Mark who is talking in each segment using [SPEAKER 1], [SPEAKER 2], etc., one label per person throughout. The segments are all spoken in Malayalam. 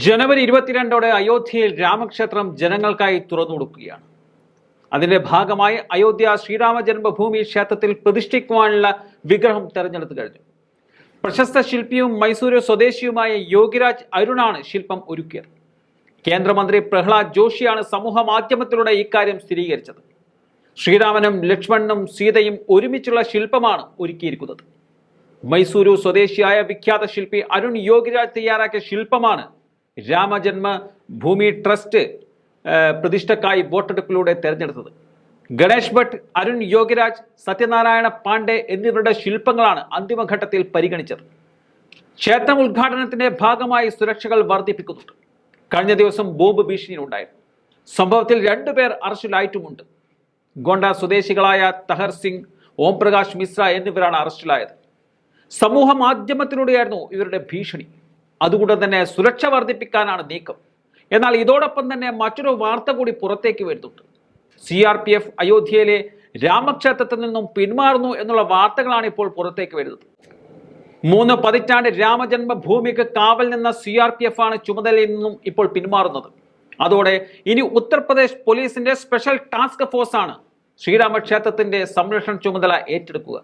[SPEAKER 1] ജനുവരി ഇരുപത്തിരണ്ടോടെ അയോധ്യയിൽ രാമക്ഷേത്രം ജനങ്ങൾക്കായി തുറന്നു കൊടുക്കുകയാണ്. അതിന്റെ ഭാഗമായി അയോധ്യ ശ്രീരാമ ജന്മഭൂമി ക്ഷേത്രത്തിൽ പ്രതിഷ്ഠിക്കുവാനുള്ള വിഗ്രഹം തെരഞ്ഞെടുത്തു കഴിഞ്ഞു. പ്രശസ്ത ശില്പിയും മൈസൂരു സ്വദേശിയുമായ യോഗിരാജ് അരുണാണ് ശില്പം ഒരുക്കിയത്. കേന്ദ്രമന്ത്രി പ്രഹ്ലാദ് ജോഷിയാണ് സമൂഹ മാധ്യമത്തിലൂടെ ഇക്കാര്യം സ്ഥിരീകരിച്ചത്. ശ്രീരാമനും ലക്ഷ്മണനും സീതയും ഒരുമിച്ചുള്ള ശില്പമാണ് ഒരുക്കിയിരിക്കുന്നത്. മൈസൂരു സ്വദേശിയായ വിഖ്യാത ശില്പി അരുൺ യോഗിരാജ് തയ്യാറാക്കിയ ശില്പമാണ് രാമജന്മ ഭൂമി ട്രസ്റ്റ് പ്രതിഷ്ഠക്കായി വോട്ടെടുപ്പിലൂടെ തെരഞ്ഞെടുത്തത്. ഗണേഷ് ഭട്ട് അരുൺ യോഗിരാജ് സത്യനാരായണ പാണ്ഡെ എന്നിവരുടെ ശില്പങ്ങളാണ് അന്തിമഘട്ടത്തിൽ പരിഗണിച്ചത്. ക്ഷേത്രം ഉദ്ഘാടനത്തിന്റെ ഭാഗമായി സുരക്ഷകൾ വർദ്ധിപ്പിക്കുന്നുണ്ട്. കഴിഞ്ഞ ദിവസം ബോംബ് ഭീഷണിയുണ്ടായിരുന്നു സംഭവത്തിൽ രണ്ടുപേർ അറസ്റ്റിലായിട്ടുമുണ്ട്. ഗോണ്ട സ്വദേശികളായ തഹർ സിംഗ് ഓം പ്രകാശ് മിശ്ര എന്നിവരാണ് അറസ്റ്റിലായത്. സമൂഹ മാധ്യമത്തിലൂടെയായിരുന്നു ഇവരുടെ ഭീഷണി. അതുകൊണ്ട് തന്നെ സുരക്ഷ വർദ്ധിപ്പിക്കാനാണ് നീക്കം. എന്നാൽ ഇതോടൊപ്പം തന്നെ മറ്റൊരു വാർത്ത കൂടി പുറത്തേക്ക് വരുന്നുണ്ട്. സി ആർ പി എഫ് അയോധ്യയിലെ രാമക്ഷേത്രത്തിൽ നിന്നും പിന്മാറുന്നു എന്നുള്ള വാർത്തകളാണ് ഇപ്പോൾ പുറത്തേക്ക് വരുന്നത്. മൂന്ന് പതിറ്റാണ്ട് രാമജന്മഭൂമിക്ക് കാവൽ നിന്ന സി ആർ പി എഫ് ആണ് ചുമതലയിൽ നിന്നും ഇപ്പോൾ പിന്മാറുന്നത്. അതോടെ ഇനി ഉത്തർപ്രദേശ് പോലീസിന്റെ സ്പെഷ്യൽ ടാസ്ക് ഫോഴ്സാണ് ശ്രീരാമക്ഷേത്രത്തിന്റെ സംരക്ഷണ ചുമതല ഏറ്റെടുക്കുക.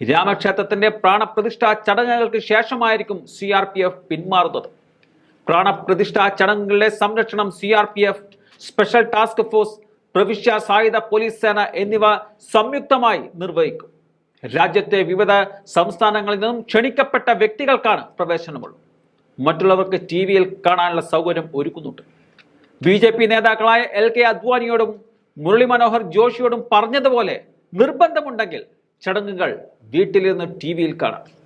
[SPEAKER 1] രാമക്ഷേത്രത്തിന്റെ പ്രാണപ്രതിഷ്ഠാ ചടങ്ങുകൾക്ക് ശേഷമായിരിക്കും സി ആർ പി എഫ് പിന്മാറുന്നത്. പ്രാണപ്രതിഷ്ഠാ ചടങ്ങുകളുടെ സംരക്ഷണം C R P F special task force പ്രവിശ്യ സായുധ പോലീസ് സേന എന്നിവ സംയുക്തമായി നിർവഹിക്കും. രാജ്യത്തെ വിവിധ സംസ്ഥാനങ്ങളിൽ നിന്നും ക്ഷണിക്കപ്പെട്ട വ്യക്തികൾക്കാണ് പ്രവേശനമുള്ളത്. മറ്റുള്ളവർക്ക് ടി വിയിൽ കാണാനുള്ള സൗകര്യം ഒരുക്കുന്നുണ്ട്. ബി ജെ പി നേതാക്കളായ എൽ കെ അദ്വാനിയോടും മുരളി മനോഹർ ജോഷിയോടും പറഞ്ഞതുപോലെ നിർബന്ധമുണ്ടെങ്കിൽ ചടങ്ങുകൾ വീട്ടിലിരുന്ന് ടി വിയിൽ കാണാം.